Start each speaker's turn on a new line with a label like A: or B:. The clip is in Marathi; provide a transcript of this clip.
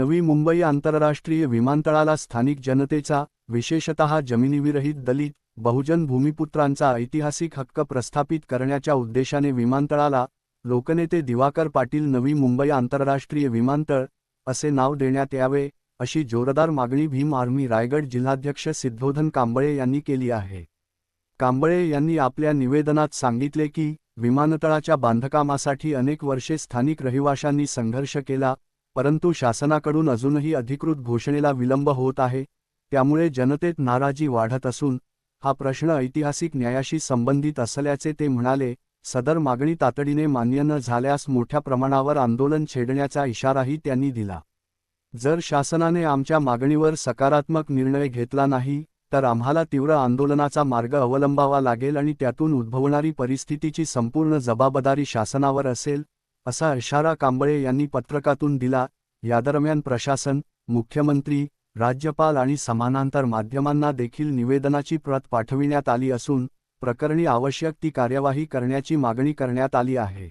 A: नवी मुंबई आंतरराष्ट्रीय विमानतळाला स्थानिक जनतेचा विशेषतः जमिनीविरहित दलित बहुजन भूमिपुत्रांचा ऐतिहासिक हक्क प्रस्थापित करण्याच्या उद्देशाने विमानतळाला लोकनेते दिवाकर पाटील नवी मुंबई आंतरराष्ट्रीय विमानतळ असे नाव देण्यात यावे अशी जोरदार मागणी भीम आर्मी रायगड जिल्हाध्यक्ष सिद्धोधन कांबळे यांनी केली आहे. कांबळे यांनी आपल्या निवेदनात सांगितले की विमानतळाच्या बांधकामासाठी अनेक वर्षे स्थानिक रहिवाशांनी संघर्ष केला परंतु शासनाकडून अजूनही अधिकृत घोषणेला विलंब होत आहे त्यामुळे जनतेत नाराजी वाढत असून हा प्रश्न ऐतिहासिक न्यायाशी संबंधित असल्याचे ते म्हणाले सदर मागणी तातडीने मान्य न झाल्यास मोठ्या प्रमाणावर आंदोलन छेडण्याचा इशाराही त्यांनी दिला. जर शासनाने आमच्या मागणीवर सकारात्मक निर्णय घेतला नाही तर आम्हाला तीव्र आंदोलनाचा मार्ग अवलंबावा लागेल आणि त्यातून उद्भवणारी परिस्थितीची संपूर्ण जबाबदारी शासनावर असेल असा इशारा कांबळे यांनी पत्रकातून दिला. यादरम्यान प्रशासन मुख्यमंत्री राज्यपाल आणि समानांतर माध्यमांना देखील निवेदनाची प्रत पाठविण्यात आली असून प्रकरणी आवश्यक ती कार्यवाही करण्याची मागणी करण्यात आली आहे.